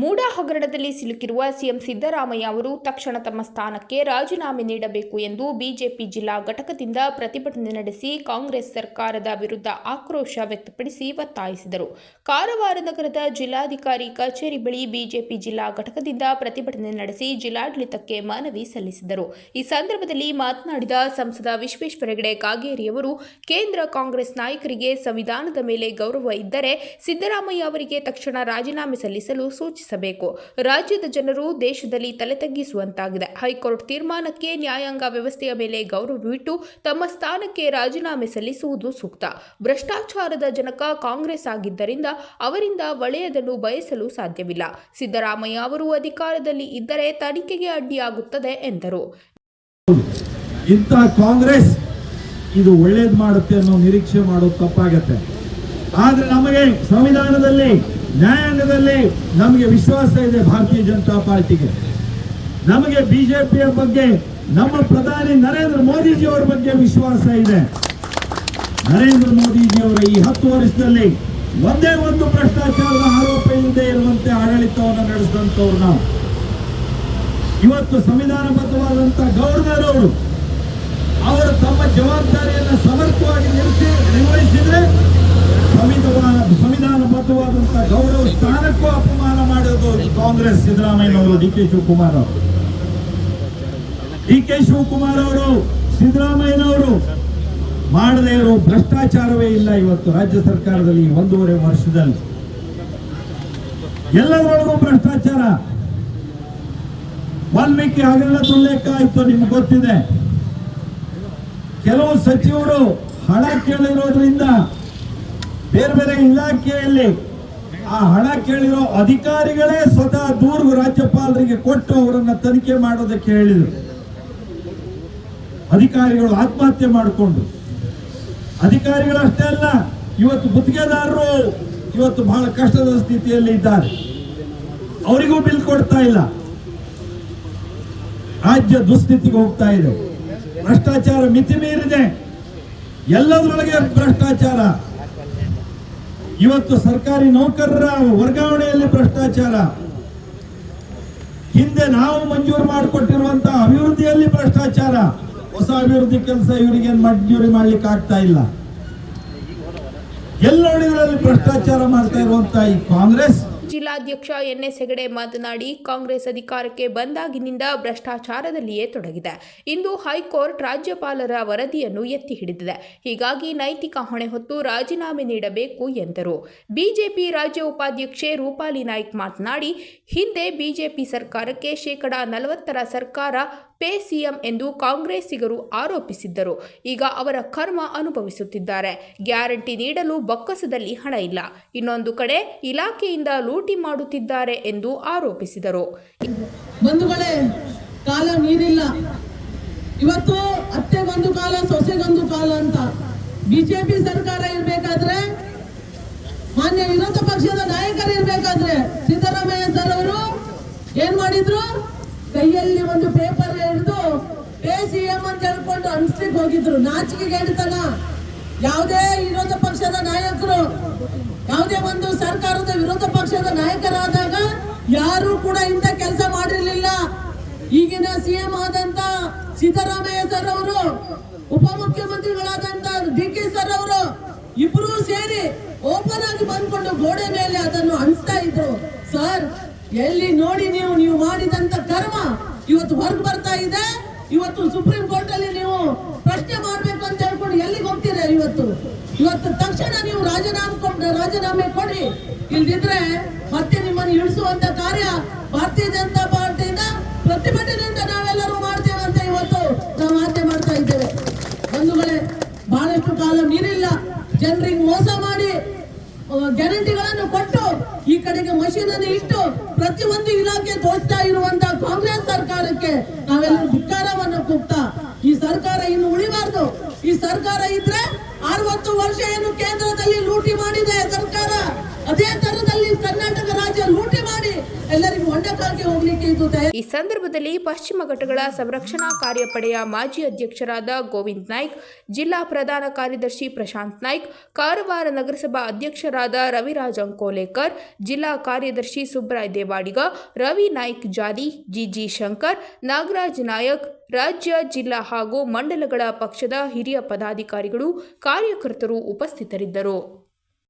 ಮೂಡ ಹಗರಣದಲ್ಲಿ ಸಿಲುಕಿರುವ ಸಿಎಂ ಸಿದ್ದರಾಮಯ್ಯ ಅವರು ತಕ್ಷಣ ತಮ್ಮ ಸ್ಥಾನಕ್ಕೆ ರಾಜೀನಾಮೆ ನೀಡಬೇಕು ಎಂದು ಬಿಜೆಪಿ ಜಿಲ್ಲಾ ಘಟಕದಿಂದ ಪ್ರತಿಭಟನೆ ನಡೆಸಿ ಕಾಂಗ್ರೆಸ್ ಸರ್ಕಾರದ ವಿರುದ್ಧ ಆಕ್ರೋಶ ವ್ಯಕ್ತಪಡಿಸಿ ಒತ್ತಾಯಿಸಿದರು. ಕಾರವಾರ ನಗರದ ಜಿಲ್ಲಾಧಿಕಾರಿ ಕಚೇರಿ ಬಳಿ ಬಿಜೆಪಿ ಜಿಲ್ಲಾ ಘಟಕದಿಂದ ಪ್ರತಿಭಟನೆ ನಡೆಸಿ ಜಿಲ್ಲಾಡಳಿತಕ್ಕೆ ಮನವಿ ಸಲ್ಲಿಸಿದರು. ಈ ಸಂದರ್ಭದಲ್ಲಿ ಮಾತನಾಡಿದ ಸಂಸದ ವಿಶ್ವೇಶ್ವರ ಹೆಗಡೆ ಕಾಗೇರಿಯವರು ಕೇಂದ್ರ ಕಾಂಗ್ರೆಸ್ ನಾಯಕರಿಗೆ ಸಂವಿಧಾನದ ಮೇಲೆ ಗೌರವ ಇದ್ದರೆ ಸಿದ್ದರಾಮಯ್ಯ ಅವರಿಗೆ ತಕ್ಷಣ ರಾಜೀನಾಮೆ ಸಲ್ಲಿಸಲು ಸೂಚಿಸಬೇಕು ರಾಜ್ಯದ ಜನರು ದೇಶದಲ್ಲಿ ತಲೆ ತಗ್ಗಿಸುವಂತಾಗಿದೆ ಹೈಕೋರ್ಟ್ ತೀರ್ಮಾನಕ್ಕೆ ನ್ಯಾಯಾಂಗ ವ್ಯವಸ್ಥೆಯ ಮೇಲೆ ಗೌರವವಿಟ್ಟು ತಮ್ಮ ಸ್ಥಾನಕ್ಕೆ ರಾಜೀನಾಮೆ ಸಲ್ಲಿಸುವುದು ಸೂಕ್ತ. ಭ್ರಷ್ಟಾಚಾರದ ಜನಕ ಕಾಂಗ್ರೆಸ್ ಆಗಿದ್ದರಿಂದ ಅವರಿಂದ ಒಳೆಯದನ್ನು ಬಯಸಲು ಸಾಧ್ಯವಿಲ್ಲ. ಸಿದ್ದರಾಮಯ್ಯ ಅವರು ಅಧಿಕಾರದಲ್ಲಿ ಇದ್ದರೆ ತನಿಖೆಗೆ ಅಡ್ಡಿಯಾಗುತ್ತದೆ ಎಂದರು. ಇಂಥ ಕಾಂಗ್ರೆಸ್ ಇದು ಒಳ್ಳೇದು ಮಾಡುತ್ತೆ ಅನ್ನೋ ನಿರೀಕ್ಷೆ ಮಾಡೋದು ತಪ್ಪಾಗತ್ತೆ. ಆದ್ರೆ ನಮಗೆ ಸಂವಿಧಾನದಲ್ಲಿ ನ್ಯಾಯಾಂಗದಲ್ಲಿ ನಮಗೆ ವಿಶ್ವಾಸ ಇದೆ ಭಾರತೀಯ ಜನತಾ ಪಾರ್ಟಿಗೆ. ನಮಗೆ ಬಿಜೆಪಿಯ ಬಗ್ಗೆ, ನಮ್ಮ ಪ್ರಧಾನಿ ನರೇಂದ್ರ ಮೋದಿಜಿ ಅವರ ಬಗ್ಗೆ ವಿಶ್ವಾಸ ಇದೆ. ನರೇಂದ್ರ ಮೋದಿಜಿ ಅವರ ಈ ಹತ್ತು ವರ್ಷದಲ್ಲಿ ಒಂದೇ ಒಂದು ಭ್ರಷ್ಟಾಚಾರದ ಆರೋಪ ಇಲ್ಲದೆ ಇರುವಂತೆ ಆಡಳಿತವನ್ನು ನಡೆಸಿದಂತವ್ರು ನಾವು. ಇವತ್ತು ಸಂವಿಧಾನಬದ್ಧವಾದಂಥ ಗವರ್ನರ್ ಅವರು ಅವರು ತಮ್ಮ ಜವಾಬ್ದಾರಿಯನ್ನು ಸಮರ್ಥವಾಗಿ ನಿರ್ವಹಿಸಿದ್ರೆ ಸಂವಿಧಾನ ಸಂವಿಧಾನಬದ್ಧವಾದಂತಹ ಗೌರವ ಸ್ಥಾನಕ್ಕೂ ಅಪಮಾನ ಮಾಡೋದು ಈ ಕಾಂಗ್ರೆಸ್ ಸಿದ್ದರಾಮಯ್ಯನವರು ಡಿ ಕೆ ಶಿವಕುಮಾರ್ ಅವರು. ಡಿ ಕೆ ಶಿವಕುಮಾರ್ ಅವರು ಸಿದ್ದರಾಮಯ್ಯನವರು ಮಾಡದೇ ಇರೋ ಭ್ರಷ್ಟಾಚಾರವೇ ಇಲ್ಲ ಇವತ್ತು ರಾಜ್ಯ ಸರ್ಕಾರದಲ್ಲಿ ಒಂದೂವರೆ ವರ್ಷದಲ್ಲಿ. ಎಲ್ಲದರೊಳಗೂ ಭ್ರಷ್ಟಾಚಾರ. ವಾಲ್ಮೀಕಿ ಹಗರಣ ಉಲ್ಲೇಖ ಆಯ್ತು, ನಿಮ್ಗೆ ಗೊತ್ತಿದೆ. ಕೆಲವು ಸಚಿವರು ಹಣ ಕೇಳಿರೋದ್ರಿಂದ ಬೇರೆ ಬೇರೆ ಇಲಾಖೆಯಲ್ಲಿ ಆ ಹಣ ಕೇಳಿರೋ ಅಧಿಕಾರಿಗಳೇ ಸ್ವತಃ ದೂರು ರಾಜ್ಯಪಾಲರಿಗೆ ಕೊಟ್ಟು ಅವರನ್ನ ತನಿಖೆ ಮಾಡೋದಕ್ಕೆ ಹೇಳಿದರು. ಅಧಿಕಾರಿಗಳು ಆತ್ಮಹತ್ಯೆ ಮಾಡಿಕೊಂಡು. ಅಧಿಕಾರಿಗಳು ಅಷ್ಟೇ ಅಲ್ಲ, ಇವತ್ತು ಗುತ್ತಿಗೆದಾರರು ಇವತ್ತು ಬಹಳ ಕಷ್ಟದ ಸ್ಥಿತಿಯಲ್ಲಿ ಇದ್ದಾರೆ. ಅವರಿಗೂ ಬಿಲ್ ಕೊಡ್ತಾ ಇಲ್ಲ. ರಾಜ್ಯ ದುಸ್ಥಿತಿಗೆ ಹೋಗ್ತಾ ಇದೆ. ಭ್ರಷ್ಟಾಚಾರ ಮಿತಿ ಮೀರಿದೆ ಎಲ್ಲದರೊಳಗೆ ಭ್ರಷ್ಟಾಚಾರ. ಇವತ್ತು ಸರ್ಕಾರಿ ನೌಕರರ ವರ್ಗಾವಣೆಯಲ್ಲಿ ಭ್ರಷ್ಟಾಚಾರ. ಹಿಂದೆ ನಾವು ಮಂಜೂರು ಮಾಡಿಕೊಟ್ಟಿರುವಂತಹ ಅಭಿವೃದ್ಧಿಯಲ್ಲಿ ಭ್ರಷ್ಟಾಚಾರ. ಹೊಸ ಅಭಿವೃದ್ಧಿ ಕೆಲಸ ಇವರಿಗೆ ಮಂಜೂರಿ ಮಾಡ್ಲಿಕ್ಕೆ ಆಗ್ತಾ ಇಲ್ಲ. ಎಲ್ಲ ಭ್ರಷ್ಟಾಚಾರ ಮಾಡ್ತಾ ಇರುವಂತಹ ಈ ಕಾಂಗ್ರೆಸ್ ಜಿಲ್ಲಾಧ್ಯಕ್ಷ ಎನ್ಎಸ್ ಹೆಗಡೆ ಮಾತನಾಡಿ, ಕಾಂಗ್ರೆಸ್ ಅಧಿಕಾರಕ್ಕೆ ಬಂದಾಗಿನಿಂದ ಭ್ರಷ್ಟಾಚಾರದಲ್ಲಿಯೇ ತೊಡಗಿದೆ. ಇಂದು ಹೈಕೋರ್ಟ್ ರಾಜ್ಯಪಾಲರ ವರದಿಯನ್ನು ಎತ್ತಿ ಹಿಡಿದಿದೆ. ಹೀಗಾಗಿ ನೈತಿಕ ಹೊಣೆ ಹೊತ್ತು ರಾಜೀನಾಮೆ ನೀಡಬೇಕು ಎಂದರು. ಬಿಜೆಪಿ ರಾಜ್ಯ ಉಪಾಧ್ಯಕ್ಷೆ ರೂಪಾಲಿ ನಾಯ್ಕ್ ಮಾತನಾಡಿ, ಹಿಂದೆ ಬಿಜೆಪಿ ಸರ್ಕಾರಕ್ಕೆ ಶೇಕಡಾ ನಲವತ್ತರ ಸರ್ಕಾರ ಪೇ ಸಿಎಂ ಎಂದು ಕಾಂಗ್ರೆಸ್ಸಿಗರು ಆರೋಪಿಸಿದ್ದರು. ಈಗ ಅವರ ಕರ್ಮ ಅನುಭವಿಸುತ್ತಿದ್ದಾರೆ. ಗ್ಯಾರಂಟಿ ನೀಡಲು ಬೊಕ್ಕಸದಲ್ಲಿ ಹಣ ಇಲ್ಲ. ಇನ್ನೊಂದು ಕಡೆ, ಇಲಾಖೆಯಿಂದ ಲೂಟಿ ಮಾಡುತ್ತಿದ್ದಾರೆ ಎಂದು ಆರೋಪಿಸಿದರು. ಬಂಧುಗಳೇ, ಕಾಲ ನೀರಿಲ್ಲ. ಇವತ್ತು ಅತ್ತೆಗೊಂದು ಕಾಲ ಸೊಸೆಗೊಂದು ಕಾಲ ಅಂತ ಬಿಜೆಪಿ ಸರ್ಕಾರ ಇರಬೇಕಾದ್ರೆ, ಮಾನ್ಯ ವಿರೋಧ ಪಕ್ಷದ ನಾಯಕರು ಇರಬೇಕಾದ್ರೆ ಸಿದ್ದರಾಮಯ್ಯ ಸರ್ ಅವರು ಏನ್ ಮಾಡಿದ್ರು? ಕೈಯಲ್ಲಿ ಒಂದು ಪೇಪರ್ ಹಿಡಿದು ಪೇ ಸಿಎಂ ಅಂತ ಹೇಳ್ಕೊಂಡು ಅನ್ಸ್ಲಿಕ್ಕೆ ಹೋಗಿದ್ರು. ನಾಚಿಕೆಗೆ ಹೇಳ್ತಾನ ಯಾವುದೇ ವಿರೋಧ ಪಕ್ಷದ ನಾಯಕರು, ಯಾವುದೇ ಒಂದು ಸರ್ಕಾರದ ವಿರೋಧ ನಾಯಕರಾದಾಗ ಯಾರು ಕೂಡ ಇಂಥ ಕೆಲಸ ಮಾಡಿರಲಿಲ್ಲ. ಈಗಿನ ಸಿಎಂ ಆದಂತ ಸಿದ್ದರಾಮಯ್ಯ ಸರ್ ಅವರು, ಉಪಮುಖ್ಯಮಂತ್ರಿಗಳಾದಂತ ಡಿ ಕೆ ಸರ್ ಅವರು, ಇಬ್ರು ಸೇರಿ ಓಪನ್ ಆಗಿ ಬಂದ್ಕೊಂಡು ಗೋಡೆ ಮೇಲೆ ಅದನ್ನು ಹಂಚ್ತಾ ಇದ್ರು. ಸರ್, ಎಲ್ಲಿ ನೋಡಿ ನೀವು ನೀವು ಮಾಡಿದಂತ ಕರ್ಮ ಇವತ್ತು ಹೊರಗೆ ಬರ್ತಾ ಇದೆ. ಇವತ್ತು ಸುಪ್ರೀಂ ಕೋರ್ಟ್ ಅಲ್ಲಿ ನೀವು ಪ್ರಶ್ನೆ ಮಾಡ್ಬೇಕು ಇವತ್ತು. ಇವತ್ತು ತಕ್ಷಣ ನೀವು ರಾಜೀನಾಮೆ ಕೊಟ್ಟು ರಾಜೀನಾಮೆ ಕೊಡಿ. ಇಲ್ದಿದ್ರೆ ಮತ್ತೆ ನಿಮ್ಮನ್ನು ಇಳಿಸುವಂತ ಕಾರ್ಯ ಭಾರತೀಯ ಜನತಾ ಪಾರ್ಟಿಯಿಂದ ಪ್ರತಿಭಟನೆಯಿಂದ ನಾವೆಲ್ಲರೂ ಮಾಡ್ತೇವೆ ಅಂತ ಇವತ್ತು ನಾವು ಮಾತೆ ಮಾಡ್ತಾ ಇದ್ದೇವೆ. ಬಂಧುಗಳೇ, ಬಹಳಷ್ಟು ಕಾಲ ನೀರಿಲ್ಲ. ಜನರಿಗೆ ಮೋಸ ಮಾಡಿ ಗ್ಯಾರಂಟಿಗಳನ್ನು ಕೊಟ್ಟು ಈ ಕಡೆಗೆ ಮಷೀನ್ ಅನ್ನು ಇಟ್ಟು ಪ್ರತಿಯೊಂದು ಇಲಾಖೆ ತೋರಿಸ್ತಾ ಇರುವಂತಹ ಕಾಂಗ್ರೆಸ್ ಸರ್ಕಾರಕ್ಕೆ ನಾವೆಲ್ಲರೂ ಧಿಕ್ಕಾರವನ್ನು ಕೂಗ್ತಾ ಈ ಸರ್ಕಾರ ಇನ್ನು ಉಳಿಬಾರ್ದು ಈ ಸರ್ಕಾರ ಇದ್ರೆ ಅರವತ್ತು ವರ್ಷ ಏನು ಕೇಂದ್ರದಲ್ಲಿ ಲೂಟಿ ಮಾಡಿದೆ ಸರ್ಕಾರ ಅದೇ ತರದಲ್ಲಿ ಕರ್ನಾಟಕ ರಾಜ್ಯ ಲೂಟಿ ಮಾಡಿ ಎಲ್ಲರಿಗೂ ಹೊಂಡಕ್ಕಾಗಿ ಹೋಗ್ಲಿಕ್ಕೆ ಇದು ತಯಾರಿ ಈ ಸಂದರ್ಭದಲ್ಲಿ ಪಶ್ಚಿಮ ಘಟ್ಟಗಳ ಸಂರಕ್ಷಣಾ ಕಾರ್ಯಪಡೆಯ ಮಾಜಿ ಅಧ್ಯಕ್ಷರಾದ ಗೋವಿಂದ್ ನಾಯ್ಕ್, ಜಿಲ್ಲಾ ಪ್ರಧಾನ ಕಾರ್ಯದರ್ಶಿ ಪ್ರಶಾಂತ್ ನಾಯ್ಕ್, ಕಾರವಾರ ನಗರಸಭಾ ಅಧ್ಯಕ್ಷರಾದ ರವಿರಾಜ್ ಅಂಕೋಲೇಕರ್, ಜಿಲ್ಲಾ ಕಾರ್ಯದರ್ಶಿ ಸುಬ್ರಾಯ್ ದೇವಾಡಿಗ, ರವಿ ನಾಯ್ಕ್ ಜಾಲಿ, ಜಿಜಿ ಶಂಕರ್, ನಾಗರಾಜ್ ನಾಯಕ್, ರಾಜ್ಯ, ಜಿಲ್ಲಾ ಹಾಗೂ ಮಂಡಲಗಳ ಪಕ್ಷದ ಹಿರಿಯ ಪದಾಧಿಕಾರಿಗಳು, ಕಾರ್ಯಕರ್ತರು ಉಪಸ್ಥಿತರಿದ್ದರು.